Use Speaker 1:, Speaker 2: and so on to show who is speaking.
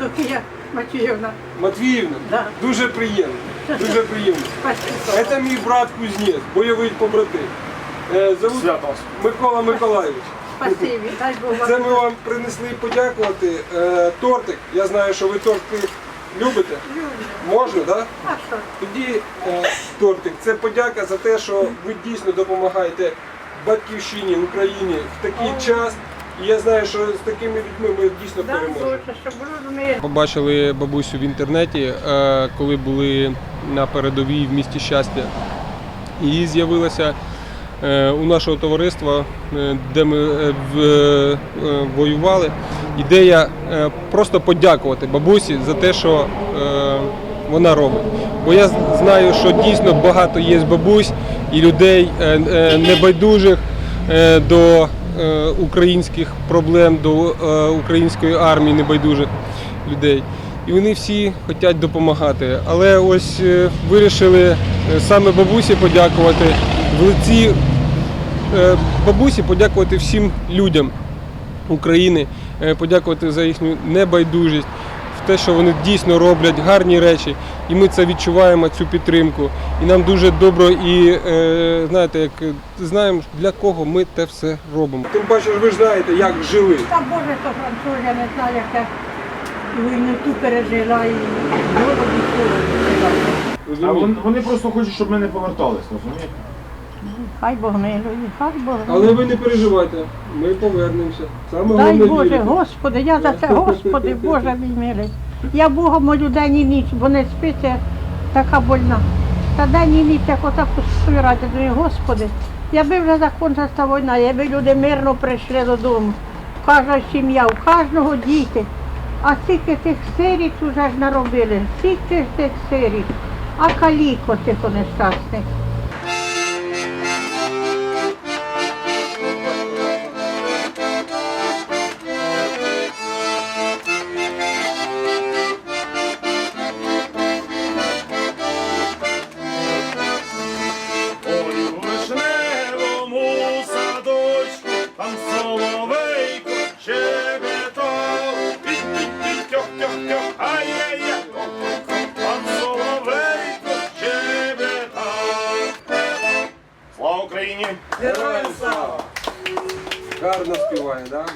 Speaker 1: Дофія Матвіївна.
Speaker 2: Матвіївна,
Speaker 1: Да.
Speaker 2: дуже приємно. Дуже приємно.
Speaker 1: Спасибо.
Speaker 2: Це мій брат Кузнєць, бойовий побратим. Е, Зовут Микола Миколаївич.
Speaker 1: Спасибі. Дай Бог
Speaker 2: Це ми вам принесли подякувати. Е, Тортик. Я знаю, що ви торти любите. Можна, так? Да?
Speaker 1: А що?
Speaker 2: Тоді е, тортик. Це подяка за те, що ви дійсно допомагаєте батьківщині в Україні в такий час. І я знаю, що з такими людьми ми дійсно переможемо. Побачили бабусю в інтернеті, е, коли були на передовій в місті щастя. І з'явилася е, у нашого товариства, е, де ми воювали, ідея просто подякувати бабусі за те, що вона робить. Бо я знаю, що дійсно багато є бабусь і людей е, е, небайдужих е, до українських проблем, до української армії небайдужих людей. І вони всі хочуть допомагати. Але ось вирішили саме бабусі подякувати в лиці бабусі, подякувати всім людям України, подякувати за їхню небайдужість, те, що вони дійсно роблять гарні речі, і ми це відчуваємо, цю підтримку. І нам дуже добре і е, знаєте, як знаємо, для кого ми те все робимо. Тим паче, ж ви ж знаєте, як жили.
Speaker 1: Та Боже, то француз, я не знаю, як я війну ту пережила і голод і холод.
Speaker 3: А вони, вони просто хочуть, щоб ми не повертались, розумієте?
Speaker 1: Хай Бог милує, хай Бог
Speaker 2: Але ви не переживайте, ми повернемося. Саме
Speaker 1: Дай
Speaker 2: головне
Speaker 1: Боже,
Speaker 2: вірити.
Speaker 1: Господи, я за це, Господи, Боже мій милий. Я Бога молю день і ніч, бо не спиться така больна. Та день і ніч, як отак співрати, думаю, Господи, якби вже закончилася та війна, якби люди мирно прийшли додому. Кожна сім'я, у кожного діти. А скільки тих сиріт вже ж наробили, скільки ж тих сиріт, а каліко тих нещасних.
Speaker 4: Слава Україні!
Speaker 2: Героям слава! Гарно співає, да?